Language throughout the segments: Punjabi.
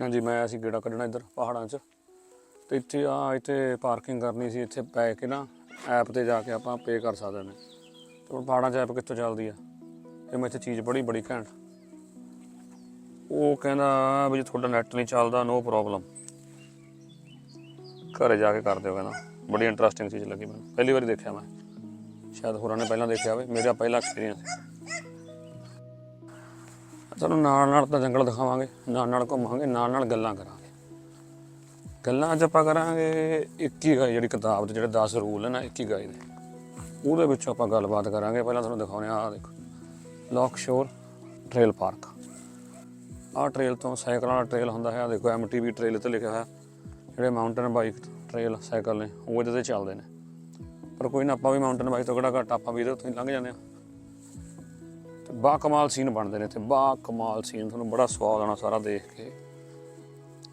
ਹਾਂਜੀ, ਮੈਂ ਆਇਆ ਸੀ ਗੇੜਾ ਕੱਢਣਾ ਇੱਧਰ, ਪਹਾੜਾਂ 'ਚ। ਤੇ ਇੱਥੇ ਆ, ਇੱਥੇ ਪਾਰਕਿੰਗ ਕਰਨੀ ਸੀ, ਇੱਥੇ ਪੈ ਕੇ ਨਾ ਐਪ ਤੇ ਜਾ ਕੇ ਆਪਾਂ ਪੇ ਕਰ ਸਕਦੇ ਨੇ। ਤੇ ਹੁਣ ਪਹਾੜਾਂ 'ਚ ਐਪ ਕਿੱਥੋਂ ਚੱਲਦੀ ਆ? ਇਹ ਮੈਂ ਇੱਥੇ ਚੀਜ਼ ਬੜੀ ਬੜੀ ਘੈਂਟ। ਉਹ ਕਹਿੰਦਾ ਵੀ ਜੇ ਤੁਹਾਡਾ ਨੈਟ ਨਹੀਂ ਚੱਲਦਾ ਨੋ ਪ੍ਰੋਬਲਮ ਘਰੇ ਜਾ ਕੇ ਕਰ ਦਿਓ ਕਹਿੰਦਾ। ਬੜੀ ਇੰਟਰਸਟਿੰਗ ਚੀਜ਼ ਲੱਗੀ ਮੈਨੂੰ। ਪਹਿਲੀ ਵਾਰੀ ਦੇਖਿਆ ਮੈਂ। ਸ਼ਾਇਦ ਹੋਰਾਂ ਨੇ ਪਹਿਲਾਂ ਦੇਖਿਆ ਹੋਵੇ। ਮੇਰਾ ਪਹਿਲਾ ਐਕਸਪੀਰੀਅੰਸ ਤੁਹਾਨੂੰ ਨਾਲ ਨਾਲ ਤਾਂ ਜੰਗਲ ਦਿਖਾਵਾਂਗੇ, ਨਾਲ ਨਾਲ ਘੁੰਮਾਂਗੇ, ਨਾਲ ਨਾਲ ਗੱਲਾਂ ਕਰਾਂਗੇ। ਗੱਲਾਂ ਅੱਜ ਆਪਾਂ ਕਰਾਂਗੇ 21 ਗਾਈ ਜਿਹੜੀ ਕਿਤਾਬ ਦੇ ਜਿਹੜੇ 10 ਰੂਲ ਨੇ ਨਾ 21 ਗਾਈ ਦੇ। ਉਹਦੇ ਵਿੱਚ ਆਪਾਂ ਗੱਲਬਾਤ ਕਰਾਂਗੇ, ਪਹਿਲਾਂ ਤੁਹਾਨੂੰ ਦਿਖਾਉਣੇ ਆ ਦੇਖੋ। ਲੌਕ ਸ਼ੋਰ ਟ੍ਰੇਲ ਪਾਰਕ ਆਹ ਟ੍ਰੇਲ ਤੋਂ ਸਾਈਕਲਾਂ ਵਾਲਾ ਟ੍ਰੇਲ ਹੁੰਦਾ ਹੈ, ਆਹ ਦੇਖੋ ਐਮਟੀਬੀ ਟ੍ਰੇਲ ਤੇ ਲਿਖਿਆ ਹੋਇਆ। ਜਿਹੜੇ ਮਾਊਂਟੇਨ ਬਾਈਕ ਟ੍ਰੇਲ ਸਾਈਕਲ ਨੇ, ਉਹ ਇਹਦੇ ਤੇ ਚੱਲਦੇ ਨੇ। ਪਰ ਕੋਈ ਨਾ, ਆਪਾਂ ਵੀ ਮਾਊਂਟੇਨ ਬਾਈਕ ਤੋਂ ਕਿਹੜਾ ਘੱਟ ਆਪਾਂ ਵੀ ਇਹਦੇ ਉੱਤੇ ਹੀ ਲੰਘ ਜਾਂਦੇ ਆ ਬਾ ਕਮਾਲ ਸੀਨ ਬਣਦੇ ਨੇ ਇੱਥੇ, ਬਾ ਕਮਾਲ ਸੀਨ, ਤੁਹਾਨੂੰ ਬੜਾ ਸਵਾਦ ਆਉਣਾ ਸਾਰਾ ਦੇਖ ਕੇ।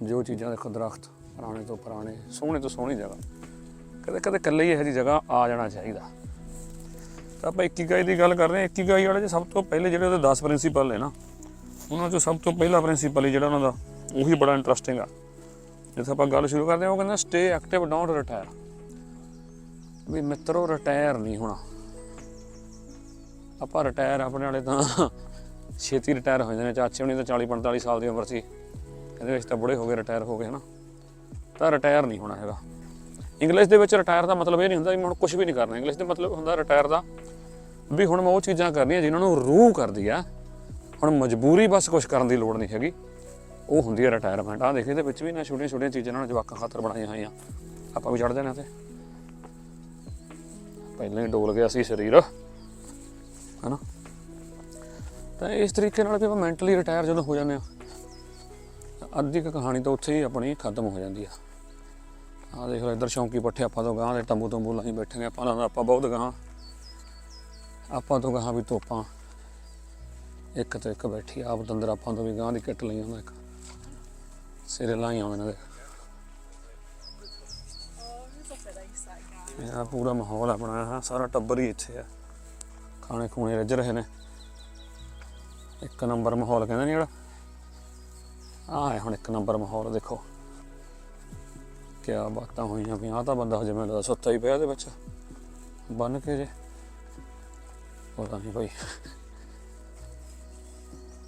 ਜੋ ਚੀਜ਼ਾਂ ਦੇਖੋ, ਦਰਖਤ, ਪੁਰਾਣੇ ਤੋਂ ਪੁਰਾਣੇ, ਸੋਹਣੇ ਤੋਂ ਸੋਹਣੀ ਜਗ੍ਹਾ। ਕਦੇ ਕਦੇ ਇਕੱਲੇ ਹੀ ਇਹੋ ਜਿਹੀ ਜਗ੍ਹਾ ਆ ਜਾਣਾ ਚਾਹੀਦਾ। ਤਾਂ ਆਪਾਂ ਇਕੀਗਾਈ ਦੀ ਗੱਲ ਕਰ ਰਹੇ ਹਾਂ, ਇਕੀਗਾਈ ਵਾਲੇ 'ਚ ਸਭ ਤੋਂ ਪਹਿਲੇ ਜਿਹੜੇ ਉਹਦੇ 10 ਪ੍ਰਿੰਸੀਪਲ ਨੇ ਨਾ, ਉਹਨਾਂ 'ਚੋਂ ਸਭ ਤੋਂ ਪਹਿਲਾ ਪ੍ਰਿੰਸੀਪਲ ਹੀ ਜਿਹੜਾ ਉਹਨਾਂ ਦਾ, ਉਹੀ ਬੜਾ ਇੰਟਰਸਟਿੰਗ ਆ। ਜਿੱਥੇ ਆਪਾਂ ਗੱਲ ਸ਼ੁਰੂ ਕਰਦੇ ਹਾਂ, ਉਹ ਕਹਿੰਦਾ ਸਟੇ ਐਕਟਿਵ ਡੋਂਟ ਰਿਟਾਇਰ ਵੀ ਮਿੱਤਰੋ ਰਿਟਾਇਰ ਨਹੀਂ ਹੋਣਾ। ਆਪਾਂ ਰਿਟਾਇਰ ਆਪਣੇ ਵਾਲੇ ਤਾਂ ਛੇਤੀ ਰਿਟਾਇਰ ਹੋ ਜਾਂਦੇ ਨੇ, ਚਾਚੇ ਹੁਣੀ ਤਾਂ 40 45 ਸਾਲ ਦੀ ਉਮਰ ਸੀ। ਕਹਿੰਦੇ ਵਿੱਚ ਤਾਂ ਬੁੜੇ ਹੋ ਗਏ ਰਿਟਾਇਰ ਹੋ ਗਏ, ਹਨਾ। ਤਾਂ ਰਿਟਾਇਰ ਨਹੀਂ ਹੋਣਾ ਹੈਗਾ। ਇੰਗਲਿਸ਼ ਦੇ ਵਿੱਚ ਰਿਟਾਇਰ ਦਾ ਮਤਲਬ ਇਹ ਨਹੀਂ ਹੁੰਦਾ ਵੀ ਹੁਣ ਕੁਝ ਵੀ ਨਹੀਂ ਕਰਨਾ। ਇੰਗਲਿਸ਼ ਦੇ ਮਤਲਬ ਹੁੰਦਾ ਰਿਟਾਇਰ ਦਾ ਵੀ ਹੁਣ ਮੈਂ ਉਹ ਚੀਜ਼ਾਂ ਕਰਨੀਆਂ ਜਿਨ੍ਹਾਂ ਨੂੰ ਰੂਹ ਕਰਦੀ ਆ। ਹੁਣ ਮਜਬੂਰੀ ਬਸ ਕੁਝ ਕਰਨ ਦੀ ਲੋੜ ਨਹੀਂ ਹੈਗੀ। ਉਹ ਹੁੰਦੀ ਹੈ ਰਿਟਾਇਰਮੈਂਟ ਆ ਦੇਖੇ, ਇਹਦੇ ਵਿੱਚ ਵੀ ਨਾ ਛੋਟੀਆਂ ਛੋਟੀਆਂ ਚੀਜ਼ਾਂ ਨਾਲ ਜਵਾਕਾਂ ਖਾਤਰ ਬਣਾਈਆਂ ਹੋਈਆਂ। ਆਪਾਂ ਵੀ ਚੜ ਜਾਣਾ ਤੇ। ਪਹਿਲਾਂ ਹੀ ਡੋਲ ਗਿਆ ਸੀ ਸਰੀਰ। ਹਨਾ? ਤਾਂ ਇਸ ਤਰੀਕੇ ਨਾਲ ਵੀ ਆਪਾਂ ਮੈਂਟਲੀ ਰਿਟਾਇਰ ਜਦੋਂ ਹੋ ਜਾਂਦੇ ਆ ਅੱਧੀ ਕੁ ਕਹਾਣੀ ਤਾਂ ਉੱਥੇ ਹੀ ਆਪਣੀ ਖਤਮ ਹੋ ਜਾਂਦੀ ਆ। ਆ ਦੇਖ ਲਓ, ਇੱਧਰ ਸ਼ੌਂਕੀ ਪੱਠੇ ਆਪਾਂ ਤੋਂ ਗਾਂ ਦੇ ਤੰਬੂ ਤੰਬੂ ਲਾਈ ਬੈਠੇ ਨੇ, ਆਪਾਂ ਨਾਲ ਆਪਾਂ ਬਹੁਤ ਗਾਂ ਆਪਾਂ ਤੋਂ ਗਾਂ ਵੀ ਤੋਪਾਂ। ਇੱਕ ਤੋਂ ਇੱਕ ਬੈਠੀ ਆਪ ਦੰਦਰ ਆਪਾਂ ਤੋਂ ਵੀ ਗਾਂ ਦੀ ਕਿੱਟ ਲਈ ਉਹਨਾਂ ਇੱਕ। ਸਿਰੇ ਲਾਈ ਆਉਂਦੇ ਨੇ। ਇਹ ਪੂਰਾ ਮਾਹੌਲ ਆਪਣਾ, ਸਾਰਾ ਟੱਬਰ ਹੀ ਇੱਥੇ ਆ। ਖਾਣੇ ਖੂਣੇ ਰੱਜ ਰਹੇ ਨੇ। ਇੱਕ ਨੰਬਰ ਮਾਹੌਲ ਕਹਿੰਦੇ ਨੇ ਜਿਹੜਾ। ਆਹ ਹੈ ਹੁਣ ਇੱਕ ਨੰਬਰ ਮਾਹੌਲ, ਦੇਖੋ। ਕਿਆ ਬਾਤਾਂ ਹੋਈਆਂ ਵੀ ਆਹ ਤਾਂ ਬੰਦਾ ਜਿਵੇਂ ਲੱਗਦਾ ਸੁੱਤਾ ਹੀ ਪਿਆ ਇਹਦੇ ਵਿੱਚ। ਬੰਨ ਕੇ ਜੇ। ਪਤਾ ਨਹੀਂ ਭਾਈ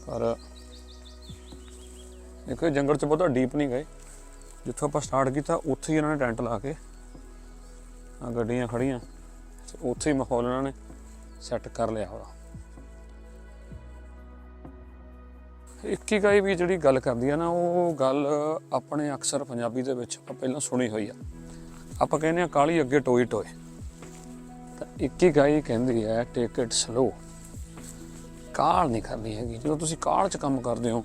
ਪਰ ਇੱਕ ਜੰਗਲ ਚ ਬਹੁਤਾ ਡੀਪ ਨਹੀਂ ਗਏ। ਜਿੱਥੋਂ ਆਪਾਂ ਸਟਾਰਟ ਕੀਤਾ, ਉੱਥੇ ਹੀ ਇਹਨਾਂ ਨੇ ਟੈਂਟ ਲਾ ਕੇ ਆ ਗੱਡੀਆਂ ਖੜੀਆਂ ਉੱਥੇ ਹੀ ਮਾਹੌਲ ਇਹਨਾਂ ਨੇ। ਸੈੱਟ ਕਰ ਲਿਆ ਹੋਇਆ ਇੱਕੀ ਗਾਈ ਵੀ ਜਿਹੜੀ ਗੱਲ ਕਰਦੀ ਆ ਨਾ, ਉਹ ਗੱਲ ਆਪਣੇ ਅਕਸਰ ਪੰਜਾਬੀ ਦੇ ਵਿੱਚ ਆਪਾਂ ਪਹਿਲਾਂ ਸੁਣੀ ਹੋਈ ਆ। ਆਪਾਂ ਕਹਿੰਦੇ ਆ, ਕਾਲੀ ਅੱਗੇ ਟੋਈ ਟੋਏ। ਤਾਂ ਇੱਕੀ ਗਾਈ ਕਹਿੰਦੀ ਹੈ ਟੇਕ ਇਟ ਸਲੋ ਕਾਲ ਨਹੀਂ ਕਰਨੀ ਹੈਗੀ। ਜਦੋਂ ਤੁਸੀਂ ਕਾਲ 'ਚ ਕੰਮ ਕਰਦੇ ਹੋ,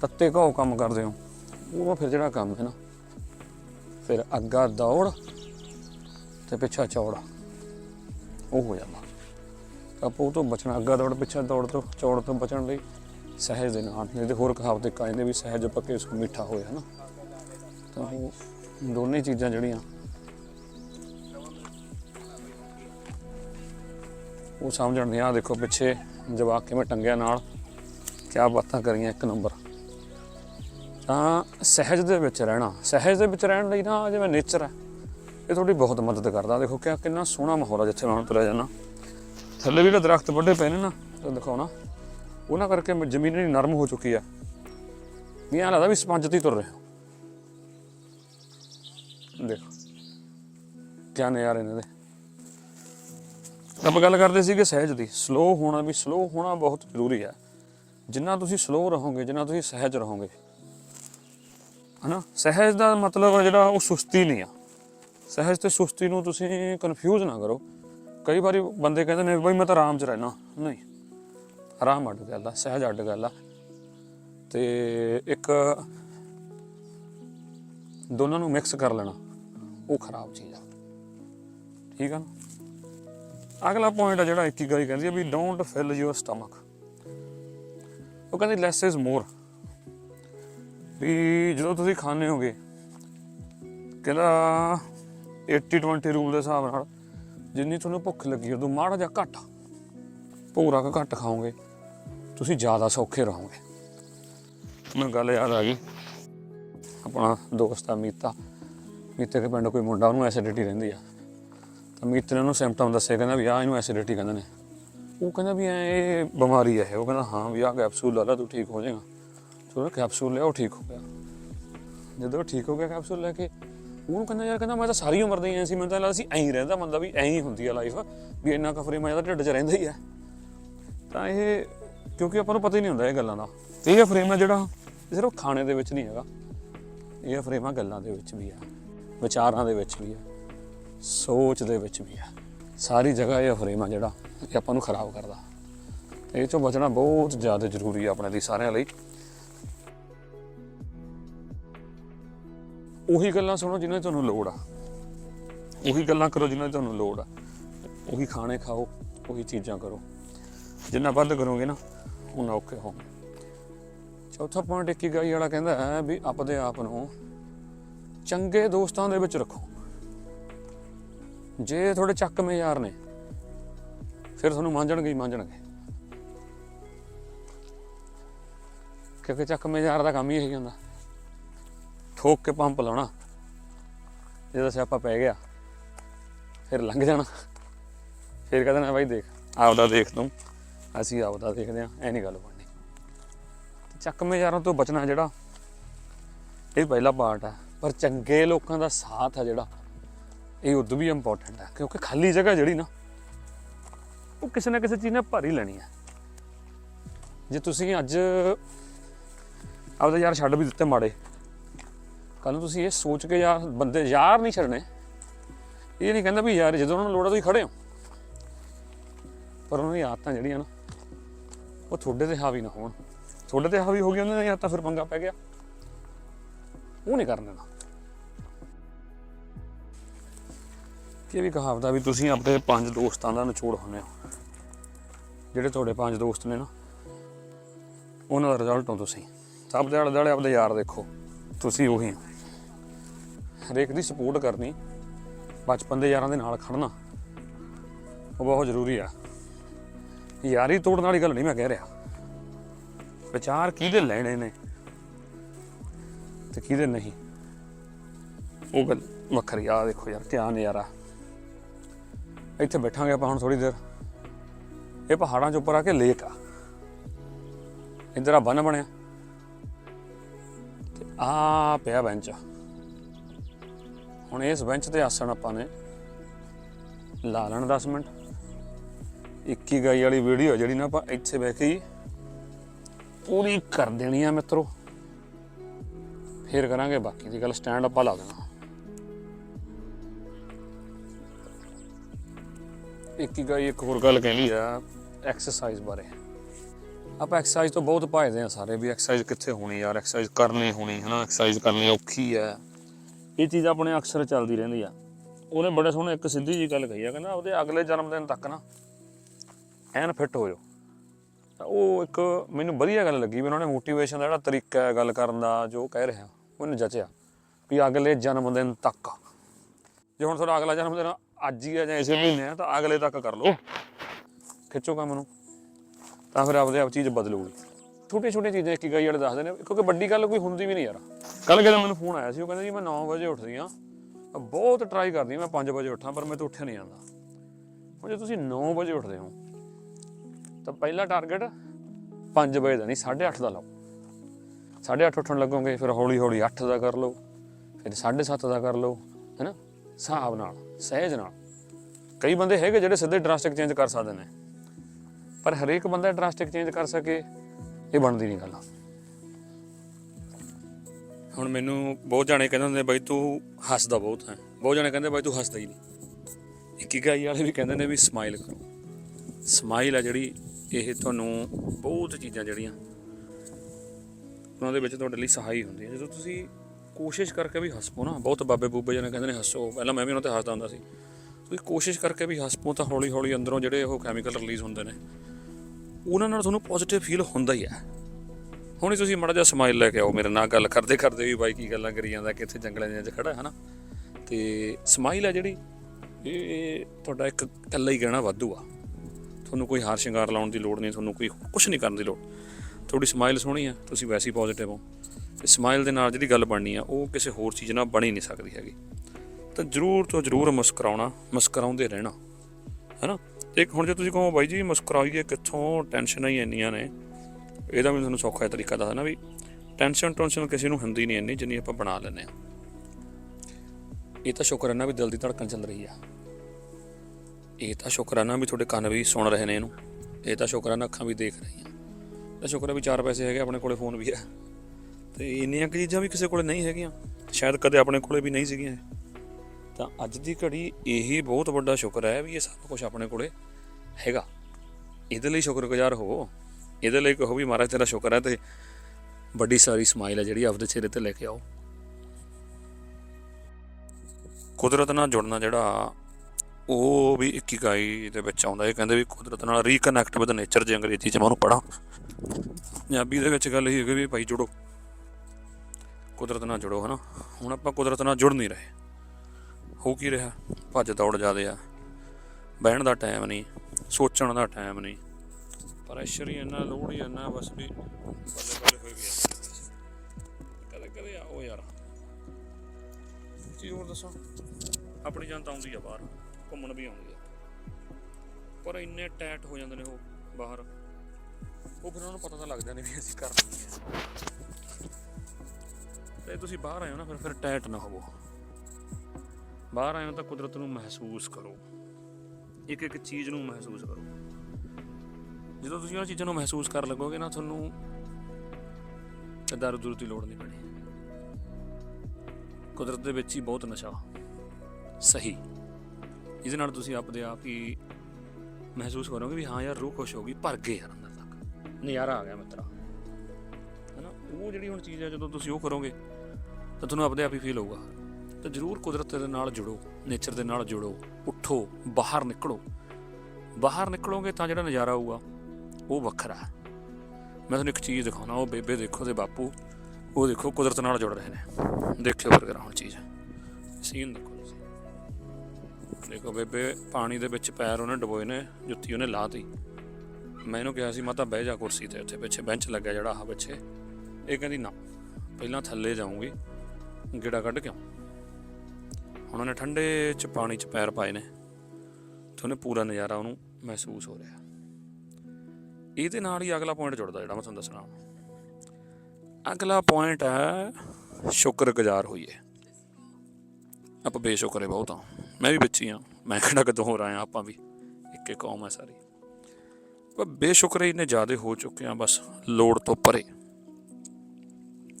ਤੱਤੇ ਘਾਉ ਕੰਮ ਕਰਦੇ ਹੋ ਉਹ ਫਿਰ ਜਿਹੜਾ ਕੰਮ ਹੈ ਨਾ, ਫਿਰ ਅੱਗਾ ਦੌੜ ਤੇ ਪਿੱਛਾ ਚੌੜ, ਉਹ ਹੋ ਜਾਂਦਾ। ਆਪਾਂ ਉਹ ਤੋਂ ਬਚਣਾ, ਅੱਗਾ ਦੌੜ ਪਿੱਛੇ ਦੌੜ ਤੋਂ, ਚੌੜ ਤੋਂ ਬਚਣ ਲਈ ਸਹਿਜ ਦੇ ਨਾਲ। ਨਹੀਂ ਤੇ ਹੋਰ ਕਹਾਵਤ ਕਹਿੰਦੇ ਵੀ ਸਹਿਜ ਪੱਕੇ, ਉਸ ਮਿੱਠਾ ਹੋਇਆ ਨਾ ਤਾਂ ਉਹ ਦੋਨੇ ਚੀਜ਼ਾਂ ਜਿਹੜੀਆਂ ਉਹ ਸਮਝਣ ਦੀਆਂ, ਆਹ ਦੇਖੋ ਪਿੱਛੇ ਜਵਾਕ ਕਿਵੇਂ ਟੰਗਿਆ ਨਾਲ। ਕਿਆ ਬਾਤਾਂ ਕਰੀਆਂ ਇੱਕ ਨੰਬਰ। ਤਾਂ ਸਹਿਜ ਦੇ ਵਿੱਚ ਰਹਿਣਾ, ਸਹਿਜ ਦੇ ਵਿੱਚ ਰਹਿਣ ਲਈ ਨਾ ਜਿਵੇਂ ਨੇਚਰ ਹੈ, ਇਹ ਤੁਹਾਡੀ ਬਹੁਤ ਮਦਦ ਕਰਦਾ। ਦੇਖੋ ਕਿਆ, ਕਿੰਨਾ ਸੋਹਣਾ ਮਾਹੌਲ ਹੈ ਜਿੱਥੇ ਮੈਂ ਹੁਣ ਤੁਰਿਆ ਜਾਣਾ ਥੱਲੇ ਵੀ ਜਿਹੜੇ ਦਰਖਤ ਵੱਡੇ ਪਏ ਨੇ ਨਾ, ਤੇ ਦਿਖਾਉਣਾ। ਉਹਨਾਂ ਕਰਕੇ ਜ਼ਮੀਨ ਜਿਹੜੀ ਨਰਮ ਹੋ ਚੁੱਕੀ ਆ। ਨਹੀਂ ਐਂ ਲੱਗਦਾ ਵੀ ਸਪੰਜ ਤੇ ਹੀ ਤੁਰ ਰਹੇ ਦੇਖੋ, ਕਿਆ ਨਜ਼ਾਰੇ ਨੇ ਇਹਦੇ। ਆਪਾਂ ਗੱਲ ਕਰਦੇ ਸੀਗੇ ਸਹਿਜ ਦੀ। ਸਲੋ ਹੋਣਾ ਵੀ ਸਲੋ ਹੋਣਾ ਬਹੁਤ ਜ਼ਰੂਰੀ ਹੈ ਜਿੰਨਾ ਤੁਸੀਂ ਸਲੋ ਰਹੋਗੇ, ਜਿੰਨਾ ਤੁਸੀਂ ਸਹਿਜ ਰਹੋਗੇ। ਹਨਾ? ਸਹਿਜ ਦਾ ਮਤਲਬ ਜਿਹੜਾ ਉਹ ਸੁਸਤੀ ਨਹੀਂ ਆ। ਸਹਿਜ ਤੇ ਸੁਸਤੀ ਨੂੰ ਤੁਸੀਂ ਕਨਫਿਊਜ਼ ਨਾ ਕਰੋ। ਕਈ ਵਾਰੀ ਬੰਦੇ ਕਹਿੰਦੇ ਨੇ ਬਈ ਮੈਂ ਤਾਂ ਆਰਾਮ 'ਚ ਰਹਿਣਾ ਨਹੀਂ। ਆਰਾਮ ਅੱਡ ਗੱਲ ਆ, ਸਹਿਜ ਅੱਡ ਗੱਲ ਆ। ਤੇ ਇੱਕ ਦੋਨਾਂ ਨੂੰ ਮਿਕਸ ਕਰ ਲੈਣਾ, ਉਹ ਖਰਾਬ ਚੀਜ਼ ਆ। ਠੀਕ ਆ ਨਾ? ਅਗਲਾ ਪੁਆਇੰਟ ਆ ਜਿਹੜਾ ਇੱਕ ਹੀ ਗੱਲ ਕਹਿੰਦੀ ਆ ਵੀ ਡੋਂਟ ਫਿਲ ਯੂਰ ਸਟਮਕ ਉਹ ਕਹਿੰਦੀ ਲੈਸ ਇਜ਼ ਮੋਰ ਵੀ ਜਦੋਂ ਤੁਸੀਂ ਖਾਣੇ ਹੋਗੇ, ਕਹਿੰਦਾ 80 20 ਰੂਲ ਦੇ ਹਿਸਾਬ ਨਾਲ ਜਿੰਨੀ ਤੁਹਾਨੂੰ ਭੁੱਖ ਲੱਗੀ ਉਦੋਂ ਮਾੜਾ ਜਿਹਾ ਘੱਟ ਭੂਰਾ ਕੁ ਘੱਟ ਖਾਓਗੇ। ਤੁਸੀਂ ਜ਼ਿਆਦਾ ਸੌਖੇ ਰਹੋਗੇ। ਮੈਨੂੰ ਗੱਲ ਯਾਦ ਆ ਗਈ। ਆਪਣਾ ਦੋਸਤ ਆ ਮੀਤਾ। ਮੀਤੇ ਦੇ ਪਿੰਡ ਕੋਈ ਮੁੰਡਾ, ਉਹਨੂੰ ਐਸਿਡਿਟੀ ਰਹਿੰਦੀ ਆ। ਤਾਂ ਮੀਤੇ ਨੇ ਉਹਨੂੰ ਸਿੰਪਟਮ ਦੱਸੇ, ਕਹਿੰਦਾ ਵੀ ਆ ਇਹਨੂੰ ਐਸਿਡਿਟੀ ਕਹਿੰਦੇ ਨੇ। ਉਹ ਕਹਿੰਦਾ ਵੀ ਐ, ਇਹ ਬਿਮਾਰੀ ਹੈ ਉਹ ਕਹਿੰਦਾ, ਹਾਂ ਵੀ ਆ ਕੈਪਸੂਲ ਲਾ ਲਾ, ਤੂੰ ਠੀਕ ਹੋ ਜਾਏਗਾ। ਚਲੋ ਕੈਪਸੂਲ ਲਿਆ, ਉਹ ਠੀਕ ਹੋ ਗਿਆ। ਜਦੋਂ ਠੀਕ ਹੋ ਗਿਆ ਕੈਪਸੂਲ ਲੈ ਕੇ ਉਹਨੂੰ ਕਹਿੰਦਾ, ਯਾਰ ਕਹਿੰਦਾ ਮੈਂ ਤਾਂ ਸਾਰੀ ਉਮਰ ਦਾ ਹੀ ਐਂ ਸੀ, ਮੈਨੂੰ ਤਾਂ ਲੱਗਦਾ ਸੀ ਐਂ ਹੀ ਰਹਿੰਦਾ ਬੰਦਾ ਵੀ, ਐਂ ਹੀ ਹੁੰਦੀ ਆ ਲਾਈਫ ਵੀ ਇੰਨਾ ਕਫਰੇ ਮੈਂ ਤਾਂ ਢਿੱਡ 'ਚ ਰਹਿੰਦਾ ਹੀ ਆ। ਤਾਂ ਇਹ ਕਿਉਂਕਿ ਆਪਾਂ ਨੂੰ ਪਤਾ ਹੀ ਨਹੀਂ ਹੁੰਦਾ ਇਹ ਗੱਲਾਂ ਦਾ। ਇਹ ਫਰੇਮ ਹੈ ਜਿਹੜਾ ਸਿਰਫ ਖਾਣੇ ਦੇ ਵਿੱਚ ਨਹੀਂ ਹੈਗਾ। ਇਹ ਫਰੇਮ ਆ ਗੱਲਾਂ ਦੇ ਵਿੱਚ ਵੀ ਆ, ਵਿਚਾਰਾਂ ਦੇ ਵਿੱਚ ਵੀ ਆ, ਸੋਚ ਦੇ ਵਿੱਚ ਵੀ ਆ। ਸਾਰੀ ਜਗ੍ਹਾ ਇਹ ਫਰੇਮ ਆ ਜਿਹੜਾ, ਇਹ ਆਪਾਂ ਨੂੰ ਖਰਾਬ ਕਰਦਾ। ਇਹ ਚੋਂ ਬਚਣਾ ਬਹੁਤ ਜ਼ਿਆਦਾ ਜ਼ਰੂਰੀ ਆ ਆਪਣੇ ਲਈ, ਸਾਰਿਆਂ ਲਈ। ਉਹੀ ਗੱਲਾਂ ਸੁਣੋ ਜਿਨ੍ਹਾਂ ਦੀ ਤੁਹਾਨੂੰ ਲੋੜ ਆ। ਉਹੀ ਗੱਲਾਂ ਕਰੋ ਜਿਨ੍ਹਾਂ ਦੀ ਤੁਹਾਨੂੰ ਲੋੜ ਆ। ਉਹੀ ਖਾਣੇ ਖਾਓ, ਉਹੀ ਚੀਜ਼ਾਂ ਕਰੋ। ਜਿੰਨਾ ਵੱਧ ਕਰੋਗੇ ਨਾ, ਉਨਾ ਔਖੇ ਹੋ ਚੌਥਾ ਪੁਆਇੰਟ ਇੱਕ ਗਾਈ ਵਾਲਾ ਕਹਿੰਦਾ ਹੈ ਵੀ ਆਪਦੇ ਆਪ ਨੂੰ ਚੰਗੇ ਦੋਸਤਾਂ ਦੇ ਵਿੱਚ ਰੱਖੋ। ਜੇ ਤੁਹਾਡੇ ਚੱਕਵੇਂ ਯਾਰ ਨੇ, ਫਿਰ ਤੁਹਾਨੂੰ ਮਾਂਜਣਗੇ ਹੀ ਮਾਂਜਣਗੇ। ਕਿਉਂਕਿ ਚੱਕਵੇਂ ਯਾਰ ਦਾ ਕੰਮ ਹੀ ਇਹੀ ਹੁੰਦਾ। ਠੋਕ ਕੇ ਪੰਪ ਲਾਉਣਾ। ਜਦੋਂ ਸਿਆਪਾ ਪੈ ਗਿਆ। ਫਿਰ ਲੰਘ ਜਾਣਾ। ਫਿਰ ਕਹਿੰਦਾ ਨਾ, ਬਾਈ ਦੇਖ, ਆਪਦਾ ਦੇਖ ਤੂੰ। ਅਸੀਂ ਆਪਦਾ ਦੇਖਦੇ ਆ ਐ ਨਹੀਂ ਗੱਲ ਬਣਨੀ। ਚੱਕਵੇਂ ਯਾਰਾਂ ਤੋਂ ਬਚਣਾ ਜਿਹੜਾ, ਇਹ ਪਹਿਲਾ ਪਾਰਟ ਹੈ। ਪਰ ਚੰਗੇ ਲੋਕਾਂ ਦਾ ਸਾਥ ਹੈ ਜਿਹੜਾ, ਇਹ ਉਦੋਂ ਵੀ ਇੰਪੋਰਟੈਂਟ ਹੈ। ਕਿਉਂਕਿ ਖਾਲੀ ਜਗ੍ਹਾ ਜਿਹੜੀ ਨਾ, ਉਹ ਕਿਸੇ ਨਾ ਕਿਸੇ ਚੀਜ਼ ਨਾਲ ਭਰ ਹੀ ਲੈਣੀ ਹੈ। ਜੇ ਤੁਸੀਂ ਅੱਜ ਆਪਦਾ ਯਾਰ ਛੱਡ ਵੀ ਦਿੱਤੇ ਮਾੜੇ ਕੱਲ ਨੂੰ ਤੁਸੀਂ ਇਹ ਸੋਚ ਕੇ ਯਾਰ ਬੰਦੇ ਯਾਰ ਨਹੀਂ ਛੱਡਣੇ। ਇਹ ਨਹੀਂ ਕਹਿੰਦਾ ਵੀ ਯਾਰ ਜਦੋਂ ਉਹਨਾਂ ਨੂੰ ਲੋੜ ਆ ਤੁਸੀਂ ਖੜੇ ਹੋ। ਪਰ ਉਹਨਾਂ ਦੀ ਆਦਤਾਂ ਜਿਹੜੀਆਂ ਨਾ, ਉਹ ਤੁਹਾਡੇ ਤੇ ਹਾਵੀ ਨਾ ਹੋਣ। ਤੁਹਾਡੇ ਤੇ ਹਾਵੀ ਹੋ ਗਈ, ਉਹਨਾਂ ਦੀ ਆਦਤਾਂ ਫਿਰ ਪੰਗਾ ਪੈ ਗਿਆ। ਉਹ ਨਹੀਂ ਕਰਨ ਦੇਣਾ। ਕਿ ਵੀ ਕਹਾਵਤ ਆ ਵੀ ਤੁਸੀਂ ਆਪਣੇ ਪੰਜ ਦੋਸਤਾਂ ਦਾ ਨਿਚੋੜ ਹੁੰਦੇ ਹੋ। ਜਿਹੜੇ ਤੁਹਾਡੇ ਪੰਜ ਦੋਸਤ ਨੇ ਨਾ, ਉਹਨਾਂ ਦਾ ਰਿਜ਼ਲਟ ਹੋ ਤੁਸੀਂ। ਸਭ ਦੇ ਆਲੇ ਦੁਆਲੇ ਆਪਦੇ ਯਾਰ ਦੇਖੋ। ਤੁਸੀਂ ਉਹੀ ਹੋ। ਹਰੇਕ ਦੀ ਸਪੋਰਟ ਕਰਨੀ, ਬਚਪਨ ਦੇ ਯਾਰਾਂ ਦੇ ਨਾਲ ਖੜਨਾ, ਉਹ ਬਹੁਤ ਜ਼ਰੂਰੀ ਆ। ਯਾਰੀ ਤੋੜਨ ਵਾਲੀ ਗੱਲ ਨਹੀਂ ਮੈਂ ਕਹਿ ਰਿਹਾ। ਵਿਚਾਰ ਕਿਹਦੇ ਲੈਣੇ ਨੇ ਤੇ ਕਿਹਦੇ ਨਹੀਂ? ਉਹ ਗੱਲ ਵੱਖਰੀ ਆ ਦੇਖੋ ਯਾਰ ਕਿਆ ਨਜ਼ਾਰਾ ਇੱਥੇ ਬੈਠਾਂਗੇ ਆਪਾਂ ਹੁਣ ਥੋੜੀ ਦੇਰ। ਇਹ ਪਹਾੜਾਂ 'ਚ ਉੱਪਰ ਆ ਕੇ ਲੇਕ ਆ। ਇੱਧਰ ਆ ਬੰਨ ਬਣਿਆ। ਤੇ ਆ ਪਿਆ ਬੈਂਚ ਹੁਣ ਇਸ ਬੈਂਚ ਤੇ ਆਸਣ ਆਪਾਂ ਨੇ ਲਾ ਲੈਣ 10 ਮਿੰਟ। 21 ਗਾਈ ਵਾਲੀ ਵੀਡੀਓ ਜਿਹੜੀ ਨਾ ਆਪਾਂ ਇੱਥੇ ਬਹਿ ਕੇ ਪੂਰੀ ਕਰ ਦੇਣੀ ਆ ਮਿੱਤਰੋ। ਫੇਰ ਕਰਾਂਗੇ ਬਾਕੀ ਦੀ ਗੱਲ ਸਟੈਂਡ ਆਪਾਂ ਲਾ ਦੇਣਾ। ਇੱਕ ਹੀ ਗਾਈ ਇੱਕ ਹੋਰ ਗੱਲ ਕਹਿੰਦੀ ਆ ਐਕਸਰਸਾਈਜ਼ ਬਾਰੇ। ਆਪਾਂ ਐਕਸਰਸਾਈਜ਼ ਤੋਂ ਬਹੁਤ ਭਾਜਦੇ ਆ ਸਾਰੇ ਵੀ ਐਕਸਰਸਾਈਜ਼ ਕਿੱਥੇ ਹੋਣੀ ਯਾਰ ਐਕਸਰਸਾਈਜ਼ ਕਰਨੀ ਹੋਣੀ, ਹਨਾ ਐਕਸਰਸਾਈਜ਼ ਕਰਨੀ ਔਖੀ ਹੈ ਇਹ ਚੀਜ਼ ਆਪਣੇ ਅਕਸਰ ਚੱਲਦੀ ਰਹਿੰਦੀ ਆ। ਉਹਨੇ ਬੜੇ ਸੋਹਣੇ ਇੱਕ ਸਿੱਧੀ ਜੀ ਗੱਲ ਕਹੀ ਆ, ਕਹਿੰਦਾ ਉਹਦੇ ਅਗਲੇ ਜਨਮ ਦਿਨ ਤੱਕ ਨਾ ਐਨ ਫਿੱਟ ਹੋ ਜਾਓ। ਤਾਂ ਉਹ ਇੱਕ ਮੈਨੂੰ ਵਧੀਆ ਗੱਲ ਲੱਗੀ ਵੀ ਉਹਨਾਂ ਨੇ ਮੋਟੀਵੇਸ਼ਨ ਦਾ ਜਿਹੜਾ ਤਰੀਕਾ ਹੈ ਗੱਲ ਕਰਨ ਦਾ, ਜੋ ਕਹਿ ਰਿਹਾ ਉਹਨੂੰ ਜਚਿਆ ਵੀ ਅਗਲੇ ਜਨਮ ਦਿਨ ਤੱਕ। ਜੇ ਹੁਣ ਤੁਹਾਡਾ ਅਗਲਾ ਜਨਮ ਦਿਨ ਅੱਜ ਹੀ ਹੈ ਜਾਂ ਇਸੇ ਮਹੀਨੇ ਆ, ਤਾਂ ਅਗਲੇ ਤੱਕ ਕਰ ਲਓ। ਖਿੱਚੋ ਕੰਮ ਨੂੰ, ਤਾਂ ਫਿਰ ਆਪਦੇ ਆਪ ਚੀਜ਼ ਬਦਲੂਗੀ। ਛੋਟੀਆਂ ਛੋਟੀਆਂ ਚੀਜ਼ਾਂ ਇੱਕ ਗਾਈ ਵਾਲੇ ਦੱਸਦੇ ਨੇ ਕਿਉਂਕਿ ਵੱਡੀ ਗੱਲ ਕੋਈ ਹੁੰਦੀ ਵੀ ਨਹੀਂ ਯਾਰ। ਕੱਲ ਜਦੋਂ ਮੈਨੂੰ ਫੋਨ ਆਇਆ ਸੀ ਉਹ ਕਹਿੰਦਾ ਜੀ ਮੈਂ 9 ਵਜੇ ਉੱਠਦੀ ਆ ਬਹੁਤ ਟਰਾਈ ਕਰਦੀ ਹਾਂ, ਮੈਂ 5 ਵਜੇ ਉੱਠਾਂ ਪਰ ਮੈਂ ਤਾਂ ਉੱਠਿਆ ਨਹੀਂ ਜਾਂਦਾ। ਹੁਣ ਜੇ ਤੁਸੀਂ 9 ਵਜੇ ਉੱਠਦੇ ਹੋ ਤਾਂ ਪਹਿਲਾ ਟਾਰਗੇਟ 5 ਵਜੇ ਦਾ ਨਹੀਂ 8:30 ਦਾ ਲਾਓ। 8:30 ਉੱਠਣ ਲੱਗੋਗੇ ਫਿਰ ਹੌਲੀ ਹੌਲੀ 8 ਦਾ ਕਰ ਲਓ ਫਿਰ 7:30 ਦਾ ਕਰ ਲਓ ਹੈਨਾ? ਹਿਸਾਬ ਨਾਲ ਸਹਿਜ ਨਾਲ। ਕਈ ਬੰਦੇ ਹੈਗੇ ਜਿਹੜੇ ਸਿੱਧੇ ਡਰਾਸਟਿਕ ਚੇਂਜ ਕਰ ਸਕਦੇ ਨੇ। ਪਰ ਹਰੇਕ ਬੰਦਾ ਡਰਾਸਟਿਕ ਚੇਂਜ ਕਰ ਸਕੇ। ਇਹ ਬਣਦੀ ਨਹੀਂ ਗੱਲ। ਹੁਣ ਮੈਨੂੰ ਬਹੁਤ ਜਾਣੇ ਕਹਿੰਦੇ ਹੁੰਦੇ, ਬਾਈ ਤੂੰ ਹੱਸਦਾ ਬਹੁਤ ਹੈ। ਬਹੁਤ ਜਾਣੇ ਕਹਿੰਦੇ, ਬਾਈ ਤੂੰ ਹੱਸਦਾ ਹੀ ਨਹੀਂ। ਇੱਕ ਵਾਲੇ ਵੀ ਕਹਿੰਦੇ ਨੇ ਵੀ ਸਮਾਈਲ ਕਰੋ। ਸਮਾਈਲ ਆ ਜਿਹੜੀ, ਇਹ ਤੁਹਾਨੂੰ ਬਹੁਤ ਚੀਜ਼ਾਂ ਜਿਹੜੀਆਂ, ਉਹਨਾਂ ਦੇ ਵਿੱਚ ਤੁਹਾਡੇ ਲਈ ਸਹਾਈ ਹੁੰਦੀ ਹੈ ਜਦੋਂ ਤੁਸੀਂ ਕੋਸ਼ਿਸ਼ ਕਰਕੇ ਵੀ ਹੱਸ ਪੋ ਨਾ, ਬਹੁਤ ਬਾਬੇ ਬੂਬੇ ਜਣੇ ਕਹਿੰਦੇ ਨੇ, ਹੱਸੋ। ਪਹਿਲਾਂ ਮੈਂ ਵੀ ਉਹਨਾਂ ਤੇ ਹੱਸਦਾ ਹੁੰਦਾ ਸੀ। ਤੁਸੀਂ ਕੋਸ਼ਿਸ਼ ਕਰਕੇ ਵੀ ਹੱਸ ਪੋ ਤਾਂ ਹੌਲੀ ਹੌਲੀ ਅੰਦਰੋਂ ਜਿਹੜੇ ਉਹ ਕੈਮੀਕਲ ਰਿਲੀਜ਼ ਹੁੰਦੇ ਨੇ ਉਹਨਾਂ ਨਾਲ ਤੁਹਾਨੂੰ ਪੋਜ਼ਿਟਿਵ ਫੀਲ ਹੁੰਦਾ ਹੀ ਹੈ। ਹੁਣੇ ਤੁਸੀਂ ਮੜਾ ਜਿਹਾ ਸਮਾਈਲ ਲੈ ਕੇ ਆਓ ਮੇਰੇ ਨਾਲ ਗੱਲ ਕਰਦੇ ਕਰਦੇ ਵੀ ਬਾਈ ਕੀ ਗੱਲਾਂ ਕਰੀ ਜਾਂਦਾ, ਕਿੱਥੇ ਜੰਗਲਾਂ ਦੇ ਵਿੱਚ ਖੜਾ ਹੈ ਨਾ। ਤੇ ਸਮਾਈਲ ਹੈ ਜਿਹੜੀ, ਇਹ ਤੁਹਾਡਾ ਇੱਕ ਇਕੱਲਾ ਹੀ ਕਹਿਣਾ ਵਾਧੂ ਆ। ਤੁਹਾਨੂੰ ਕੋਈ ਹਾਰ ਸ਼ਿੰਗਾਰ ਲਾਉਣ ਦੀ ਲੋੜ ਨਹੀਂ, ਤੁਹਾਨੂੰ ਕੋਈ ਕੁਝ ਨਹੀਂ ਕਰਨ ਦੀ ਲੋੜ। ਤੁਹਾਡੀ ਸਮਾਈਲ ਸੋਹਣੀ ਆ ਤੁਸੀਂ ਵੈਸੇ ਹੀ ਪੋਜ਼ਿਟਿਵ ਹੋ। ਸਮਾਈਲ ਦੇ ਨਾਲ ਜਿਹੜੀ ਗੱਲ ਬਣਨੀ ਆ, ਉਹ ਕਿਸੇ ਹੋਰ ਚੀਜ਼ ਨਾਲ ਬਣੀ ਨਹੀਂ ਸਕਦੀ ਹੈਗੀ। ਤਾਂ ਜ਼ਰੂਰ ਤੋਂ ਜ਼ਰੂਰ ਮੁਸਕਰਾਉਣਾ, ਮੁਸਕਰਾਉਂਦੇ ਰਹਿਣਾ ਹੈਨਾ ਇੱਕ ਹੁਣ ਜੇ ਤੁਸੀਂ ਕਹੋ ਬਾਈ ਜੀ ਮੁਸਕਰਾਈਏ ਕਿੱਥੋਂ ਟੈਨਸ਼ਨਾਂ ਹੀ ਇੰਨੀਆਂ ਨੇ। ਇਹਦਾ ਮੈਂ ਤੁਹਾਨੂੰ ਸੌਖਾ ਜਿਹਾ ਤਰੀਕਾ ਦੱਸਦਾ ਵੀ ਟੈਨਸ਼ਨ ਟੈਨਸ਼ਨ ਕਿਸੇ ਨੂੰ ਹੁੰਦੀ ਨਹੀਂ ਇੰਨੀ ਜਿੰਨੀ ਆਪਾਂ ਬਣਾ ਲੈਂਦੇ ਆ ਇਹ ਤਾਂ ਸ਼ੁਕਰਾਨਾ ਵੀ ਦਿਲ ਦੀ ਧੜਕਣ ਚੱਲ ਰਹੀ ਆ। ਇਹ ਤਾਂ ਸ਼ੁਕਰਾਨਾ ਵੀ ਤੁਹਾਡੇ ਕੰਨ ਵੀ ਸੁਣ ਰਹੇ ਨੇ ਇਹਨੂੰ। ਇਹ ਤਾਂ ਸ਼ੁਕਰਾਨਾ ਅੱਖਾਂ ਵੀ ਦੇਖ ਰਹੀਆਂ ਤਾਂ ਸ਼ੁਕਰ ਹੈ ਵੀ ਚਾਰ ਪੈਸੇ ਹੈਗੇ, ਆਪਣੇ ਕੋਲੇ ਫੋਨ ਵੀ ਹੈ। ਤੇ ਇੰਨੀਆਂ ਕੁ ਚੀਜ਼ਾਂ ਵੀ ਕਿਸੇ ਕੋਲੇ ਨਹੀਂ ਹੈਗੀਆਂ। ਸ਼ਾਇਦ ਕਦੇ ਆਪਣੇ ਕੋਲੇ ਵੀ ਨਹੀਂ ਸੀਗੀਆਂ ਤਾਂ ਅੱਜ ਦੀ ਘੜੀ ਇਹੀ ਬਹੁਤ ਵੱਡਾ ਸ਼ੁਕਰ ਹੈ ਵੀ ਇਹ ਸਭ ਕੁਝ ਆਪਣੇ ਕੋਲੇ ਹੈਗਾ। ਇਹਦੇ ਲਈ ਸ਼ੁਕਰਗੁਜ਼ਾਰ ਹੋ। ਇਹਦੇ ਲਈ ਕਹੋ ਵੀ ਮਹਾਰਾਜ ਤੇਰਾ ਸ਼ੁਕਰ ਹੈ ਤੇ ਵੱਡੀ ਸਾਰੀ ਸਮਾਈਲ ਹੈ ਜਿਹੜੀ ਆਪਦੇ ਚਿਹਰੇ ਤੇ ਲੈ ਕੇ ਆਓ। ਕੁਦਰਤ ਨਾਲ ਜੁੜਨਾ ਜਿਹੜਾ, ਉਹ ਵੀ ਇੱਕ ਇਕਾਈ ਦੇ ਵਿੱਚ ਆਉਂਦਾ। ਇਹ ਕਹਿੰਦੇ ਵੀ ਕੁਦਰਤ ਨਾਲ ਰੀਕਨੈਕਟ ਵਿਦ ਨੇਚਰ ਜੇ ਅੰਗਰੇਜ਼ੀ ਚ ਮੈਂ ਉਹਨੂੰ ਪੜਾਂ ਪੰਜਾਬੀ ਦੇ ਵਿੱਚ ਗੱਲ ਇਹ ਹੈ ਵੀ ਭਾਈ ਜੁੜੋ। ਕੁਦਰਤ ਨਾਲ ਜੁੜੋ, ਹਨਾ? ਹੁਣ ਆਪਾਂ ਕੁਦਰਤ ਨਾਲ ਜੁੜ ਨਹੀਂ ਰਹੇ। ਹੋ ਕੀ ਰਿਹਾ? ਭੱਜ ਦੌੜ ਜਾਦੇ ਆ। ਬਹਿਣ ਦਾ ਟਾਈਮ ਨਹੀਂ, ਸੋਚਣ ਦਾ ਟਾਈਮ ਨਹੀਂ। ਪ੍ਰੈਸ਼ਰ ਹੀ ਇੰਨਾ ਲੋਡ ਹੀ ਇੰਨਾ ਬਸ ਵੀ ਬੱਲੇ ਬੱਲੇ ਹੋਈ ਗਿਆ ਕਦੇ ਕਦੇ ਆਓ ਯਾਰ। ਕੀ ਹੋਰ ਦੱਸਾਂ? ਆਪਣੀ ਜਾਨ ਤਾਂ ਆਉਂਦੀ ਆ ਬਾਹਰ, ਘੁੰਮਣ ਵੀ ਆਉਂਦੀ ਆ। ਪਰ ਇੰਨੇ ਟੈਟ ਹੋ ਜਾਂਦੇ ਨੇ ਉਹ ਬਾਹਰ। ਉਹ ਫਿਰ ਉਹਨਾਂ ਨੂੰ ਪਤਾ ਤਾਂ ਲੱਗਦਾ ਨਹੀਂ ਵੀ ਅਸੀਂ ਕਰ ਹੈ ਤੇ ਤੁਸੀਂ ਬਾਹਰ ਆਏ ਹੋ ਨਾ, ਫਿਰ ਫਿਰ ਟੈਟ ਨਾ ਹੋਵੋ। ਬਾਹਰ ਆਏ ਹੋ ਤਾਂ ਕੁਦਰਤ ਨੂੰ ਮਹਿਸੂਸ ਕਰੋ। ਇੱਕ ਇੱਕ ਚੀਜ਼ ਨੂੰ ਮਹਿਸੂਸ ਕਰੋ। ਜਦੋਂ ਤੁਸੀਂ ਉਹਨਾਂ ਚੀਜ਼ਾਂ ਨੂੰ ਮਹਿਸੂਸ ਕਰ ਲੱਗੋਗੇ ਨਾ, ਤੁਹਾਨੂੰ ਤੇ ਦਾਰੂ ਦੀ ਲੋੜ ਨਹੀਂ ਪੈਣੀ। ਕੁਦਰਤ ਦੇ ਵਿੱਚ ਹੀ ਬਹੁਤ ਨਸ਼ਾ ਸਹੀ। ਇਹਦੇ ਨਾਲ ਤੁਸੀਂ ਆਪਦੇ ਆਪ ਹੀ ਮਹਿਸੂਸ ਕਰੋਗੇ ਵੀ ਹਾਂ ਯਾਰ, ਰੂਹ ਖੁਸ਼ ਹੋ ਗਈ, ਭਰ ਗਏ ਯਾਰ ਅੰਦਰ ਤੱਕ। ਨਜ਼ਾਰਾ ਆ ਗਿਆ ਮਿੱਤਰਾ। ਹੈਨਾ? ਉਹ ਜਿਹੜੀ ਹੁਣ ਚੀਜ਼ ਹੈ, ਜਦੋਂ ਤੁਸੀਂ ਉਹ ਕਰੋਗੇ, ਤਾਂ ਤੁਹਾਨੂੰ ਆਪਦੇ ਆਪ ਹੀ ਫੀਲ ਹੋਊਗਾ। ਤਾਂ ਜ਼ਰੂਰ ਕੁਦਰਤ ਦੇ ਨਾਲ ਜੁੜੋ ਨੇਚਰ ਦੇ ਨਾਲ ਜੁੜੋ, ਉੱਠੋ, ਬਾਹਰ ਨਿਕਲੋ। ਬਾਹਰ ਨਿਕਲੋਗੇ ਤਾਂ ਜਿਹੜਾ ਨਜ਼ਾਰਾ ਆਊਗਾ, ਉਹ ਵੱਖਰਾ ਹੈ। ਮੈਂ ਤੁਹਾਨੂੰ ਇੱਕ ਚੀਜ਼ ਦਿਖਾਉਣਾ, ਉਹ ਬੇਬੇ ਦੇਖੋ ਤੇ ਬਾਪੂ, ਉਹ ਦੇਖੋ ਕੁਦਰਤ ਨਾਲ ਜੁੜ ਰਹੇ ਨੇ। ਦੇਖਿਓ ਫਿਰ ਕਰਾਂ ਹੁਣ ਚੀਜ਼। ਸੀਨ ਦੇਖੋ ਦੇਖੋ ਬੇਬੇ, ਪਾਣੀ ਦੇ ਵਿੱਚ ਪੈਰ ਉਹਨੇ ਡਬੋਏ ਨੇ, ਜੁੱਤੀ ਉਹਨੇ ਲਾਤੀ। ਮੈਂ ਇਹਨੂੰ ਕਿਹਾ ਸੀ, ਮਾਤਾ ਬਹਿ ਜਾ ਕੁਰਸੀ ਤੇ ਉੱਥੇ ਪਿੱਛੇ, ਬੈਂਚ ਲੱਗਿਆ ਜਿਹੜਾ ਆਹ ਪਿੱਛੇ। ਇਹ ਕਹਿੰਦੀ, ਨਾ, ਪਹਿਲਾਂ ਥੱਲੇ ਜਾਊਂਗੀ, ਗੇੜਾ ਕੱਢ ਕੇ ਆਊਂ। ਹੁਣ ਉਹਨੇ ਠੰਡੇ ਚ ਪਾਣੀ ਚ ਪੈਰ ਪਾਏ ਨੇ ਤੇ ਉਹਨੇ ਪੂਰਾ ਨਜ਼ਾਰਾ ਉਹਨੂੰ ਮਹਿਸੂਸ ਹੋ ਰਿਹਾ। ਇਹਦੇ ਨਾਲ ਹੀ ਅਗਲਾ ਪੁਆਇੰਟ ਜੁੜਦਾ ਜਿਹੜਾ ਮੈਂ ਤੁਹਾਨੂੰ ਦੱਸਣਾ। ਅਗਲਾ ਪੁਆਇੰਟ ਹੈ ਸ਼ੁਕਰਗੁਜ਼ਾਰ ਹੋਈਏ। ਆਪਾਂ ਬੇਸ਼ੁਕਰੇ ਬਹੁਤ ਆ ਮੈਂ ਵੀ ਵਿੱਚ ਹੀ ਆ ਮੈਂ ਕਿਹੜਾ ਕਦੋਂ ਹੋ ਰਹਾ ਆਪਾਂ ਵੀ ਇੱਕ ਇੱਕ ਕੌਮ ਹੈ ਸਾਰੀ। ਪਰ ਬੇਸ਼ੁਕਰੇ ਇੰਨੇ ਜ਼ਿਆਦੇ ਹੋ ਚੁੱਕੇ ਆ ਬਸ ਲੋੜ ਤੋਂ ਪਰੇ।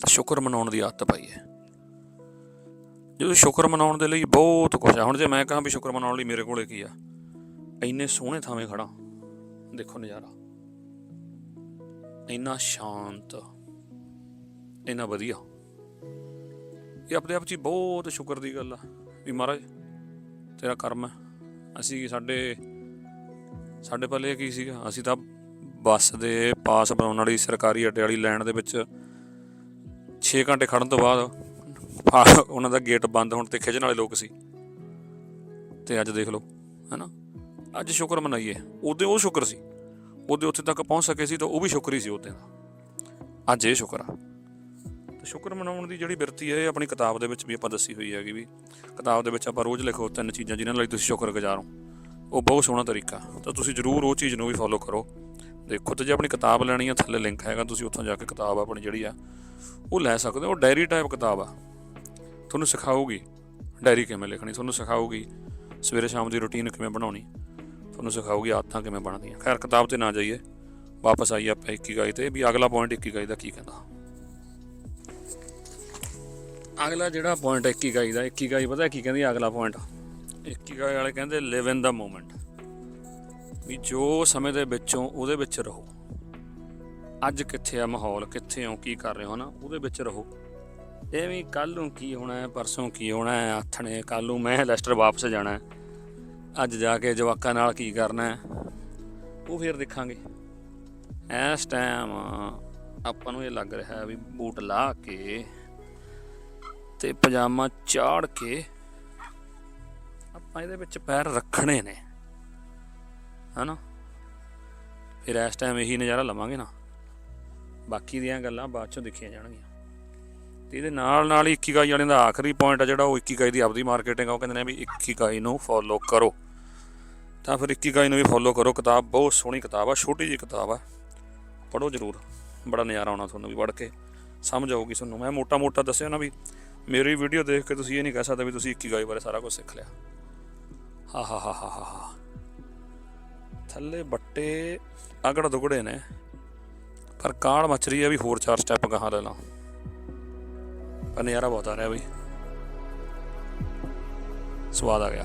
ਸ਼ੁਕਰ ਮਨਾਉਣ ਦੀ ਆਦਤ ਪਾਈ ਹੈ। ਜਦੋਂ ਸ਼ੁਕਰ ਮਨਾਉਣ ਦੇ ਲਈ ਬਹੁਤ ਕੁਝ ਆ। ਹੁਣ ਜੇ ਮੈਂ ਕਹਾਂ ਵੀ ਸ਼ੁਕਰ ਮਨਾਉਣ ਲਈ ਮੇਰੇ ਕੋਲੇ ਕੀ ਆ? ਇੰਨੇ ਸੋਹਣੇ ਥਾਵੇਂ ਖੜਾ ਦੇਖੋ ਨਜ਼ਾਰਾ। ਇੰਨਾ ਸ਼ਾਂਤ, ਇੰਨਾ ਵਧੀਆ। ਇਹ ਆਪਣੇ ਆਪ 'ਚ ਹੀ ਬਹੁਤ ਸ਼ੁਕਰ ਦੀ ਗੱਲ ਆ ਵੀ ਮਹਾਰਾਜ, ਤੇਰਾ ਕਰਮ ਹੈ ਅਸੀਂ ਸਾਡੇ ਸਾਡੇ ਪੱਲੇ ਕੀ ਸੀਗਾ? ਅਸੀਂ ਤਾਂ ਬੱਸ ਦੇ ਪਾਸ ਬਣਾਉਣ ਵਾਲੀ ਸਰਕਾਰੀ ਅੱਡੇ ਵਾਲੀ ਲਾਈਨ ਦੇ ਵਿੱਚ 6 ਘੰਟੇ ਖੜਨ ਤੋਂ ਬਾਅਦ ਉਹਨਾਂ ਦਾ ਗੇਟ ਬੰਦ ਹੋਣ ਤੇ ਖਿੱਚਣ ਵਾਲੇ ਲੋਕ ਸੀ। ਤੇ ਅੱਜ ਦੇਖ ਲਓ, ਹੈਨਾ? ਅੱਜ ਸ਼ੁਕਰ ਮਨਾਈਏ। ਉਹਦੇ ਉਹ ਸ਼ੁਕਰ ਸੀ। ਉਹਦੇ ਉੱਥੇ ਤੱਕ ਪਹੁੰਚ ਸਕੇ ਸੀ ਤਾਂ ਉਹ ਵੀ ਸ਼ੁਕਰ ਹੀ ਸੀ ਉਹਦੇ ਦਾ ਅੱਜ ਇਹ ਸ਼ੁਕਰ ਆ। ਤੇ ਸ਼ੁਕਰ ਮਨਾਉਣ ਦੀ ਜਿਹੜੀ ਬਿਰਤੀ ਹੈ, ਇਹ ਆਪਣੀ ਕਿਤਾਬ ਦੇ ਵਿੱਚ ਵੀ ਆਪਾਂ ਦੱਸੀ ਹੋਈ ਹੈਗੀ ਵੀ ਕਿਤਾਬ ਦੇ ਵਿੱਚ ਆਪਾਂ ਰੋਜ਼ ਲਿਖੋ ਤਿੰਨ ਚੀਜ਼ਾਂ ਜਿਨ੍ਹਾਂ ਲਈ ਤੁਸੀਂ ਸ਼ੁਕਰਗੁਜ਼ਾਰ ਹੋ। ਉਹ ਬਹੁਤ ਸੋਹਣਾ ਤਰੀਕਾ। ਤਾਂ ਤੁਸੀਂ ਜਰੂਰ ਉਹ ਚੀਜ਼ ਨੂੰ ਵੀ ਫੋਲੋ ਕਰੋ। ਦੇਖੋ, ਤੇ ਜੇ ਆਪਣੀ ਕਿਤਾਬ ਲੈਣੀ ਆ, ਥੱਲੇ ਲਿੰਕ ਹੈਗਾ, ਤੁਸੀਂ ਉੱਥੋਂ ਜਾ ਕੇ ਕਿਤਾਬ ਆਪਣੀ ਜਿਹੜੀ ਆ, ਉਹ ਲੈ ਸਕਦੇ ਹੋ। ਉਹ ਡਾਇਰੀ ਟਾਈਪ ਕਿਤਾਬ ਆ। ਤੁਹਾਨੂੰ ਸਿਖਾਊਗੀ। ਡਾਇਰੀ ਕਿਵੇਂ ਲਿਖਣੀ, ਤੁਹਾਨੂੰ ਸਿਖਾਊਗੀ। ਸਵੇਰੇ ਸ਼ਾਮ ਦੀ ਰੁਟੀਨ ਕਿਵੇਂ ਬਣਾਉਣੀ, ਤੁਹਾਨੂੰ ਸਿਖਾਊਗੀ ਆਦਤਾਂ ਕਿਵੇਂ ਬਣਦੀਆਂ। ਖੈਰ, ਕਿਤਾਬ ਤੇ ਨਾ ਜਾਈਏ। ਵਾਪਸ ਆਈਏ ਆਪਾਂ ਇਕੀਗਾਈ ਤੇ ਵੀ ਅਗਲਾ ਪੁਆਇੰਟ ਇਕੀਗਾਈ ਦਾ ਕੀ ਕਹਿੰਦਾ। ਅਗਲਾ ਜਿਹੜਾ ਪੁਆਇੰਟ ਇਕੀਗਾਈ ਦਾ, ਇਕੀਗਾਈ ਪਤਾ ਕੀ ਕਹਿੰਦੀ ਅਗਲਾ ਪੁਆਇੰਟ ਇਕੀਗਾਈ ਵਾਲੇ ਕਹਿੰਦੇ ਲਿਵ ਇਨ ਦਾ ਮੂਮੈਂਟ ਵੀ ਜੋ ਸਮੇਂ ਦੇ ਵਿੱਚੋਂ ਉਹਦੇ ਵਿੱਚ ਰਹੋ। ਅੱਜ ਕਿੱਥੇ ਆ ਮਾਹੌਲ, ਕਿੱਥੇ ਹੋ, ਕੀ ਕਰ ਰਹੇ ਹੋ ਨਾ, ਉਹਦੇ ਵਿੱਚ ਰਹੋ। ਐਵੇਂ ਕੱਲ ਨੂੰ ਕੀ ਹੋਣਾ ਹੈ, ਪਰਸੋਂ ਕੀ ਹੋਣਾ ਹੈ, ਆਥਣੇ ਕੱਲ ਨੂੰ ਮੈਂ ਲੈਸਟਰ ਵਾਪਸ ਜਾਣਾ ਹੈ। ਅੱਜ ਜਾ ਕੇ ਜਵਾਕਾਂ ਨਾਲ ਕੀ ਕਰਨਾ ਹੈ, ਉਹ ਫਿਰ ਦੇਖਾਂਗੇ। ਇਸ ਟਾਈਮ ਆਪਾਂ ਨੂੰ ਇਹ ਲੱਗ ਰਿਹਾ ਹੈ ਵੀ ਬੂਟ ਲਾ ਕੇ ਤੇ ਪਜਾਮਾ ਚਾੜ ਕੇ ਆਪਾਂ ਇਹਦੇ ਵਿੱਚ ਪੈਰ ਰੱਖਣੇ ਨੇ। ਹਨਾ? ਫਿਰ ਇਸ ਟਾਈਮ ਇਹੀ ਨਜ਼ਾਰਾ ਲਵਾਂਗੇ ਨਾ। ਬਾਕੀ ਦੀਆਂ ਗੱਲਾਂ ਬਾਅਦ ਚੋਂ ਦੇਖੀਆਂ ਜਾਣਗੀਆਂ। ਤੇ ਇਹਦੇ ਨਾਲ ਨਾਲ ਹੀ ਇਕੀਗਾਈ ਵਾਲਿਆਂ ਦਾ ਆਖਰੀ ਪੁਆਇੰਟ ਆ ਜਿਹੜਾ ਉਹ ਇਕੀਗਾਈ ਦੀ ਆਪਦੀ ਮਾਰਕੀਟਿੰਗ ਆ, ਉਹ ਕਹਿੰਦੇ ਨੇ ਵੀ ਇਕੀਗਾਈ ਨੂੰ ਫੋਲੋ ਕਰੋ। ਤਾਂ ਫਿਰ ਇਕੀਗਾਈ ਨੂੰ ਵੀ ਫੋਲੋ ਕਰੋ, ਕਿਤਾਬ ਬਹੁਤ ਸੋਹਣੀ ਕਿਤਾਬ ਆ, ਛੋਟੀ ਜਿਹੀ ਕਿਤਾਬ ਆ। ਪੜੋ ਜ਼ਰੂਰ, ਬੜਾ ਨਜ਼ਾਰਾ ਆਉਣਾ ਤੁਹਾਨੂੰ ਵੀ ਪੜ੍ਹ ਕੇ, ਸਮਝ ਆਊਗੀ ਤੁਹਾਨੂੰ। ਮੈਂ ਮੋਟਾ ਮੋਟਾ ਦੱਸਿਆ ਨਾ ਵੀ ਮੇਰੀ ਵੀਡੀਓ ਦੇਖ ਕੇ ਤੁਸੀਂ ਇਹ ਨਹੀਂ ਕਹਿ ਸਕਦੇ ਵੀ ਤੁਸੀਂ ਇਕੀਗਾਈ ਬਾਰੇ ਸਾਰਾ ਕੁਝ ਸਿੱਖ ਲਿਆ। ਹਾ ਹਾ ਹਾ ਹਾ ਹਾ ਥੱਲੇ ਬੱਟੇ ਅਗੜ ਦੁਗੜੇ ਨੇ, ਪਰ ਕਾਲ ਮੱਚ ਰਹੀ ਹੈ ਵੀ ਹੋਰ ਚਾਰ ਸਟੈਪ ਗਾਹਾਂ ਲੈ ਲਾਂ। ਪਰ ਨਜ਼ਾਰਾ ਬਹੁਤ ਆ ਰਿਹਾ ਬਈ। ਸਵਾਦ ਆ ਗਿਆ।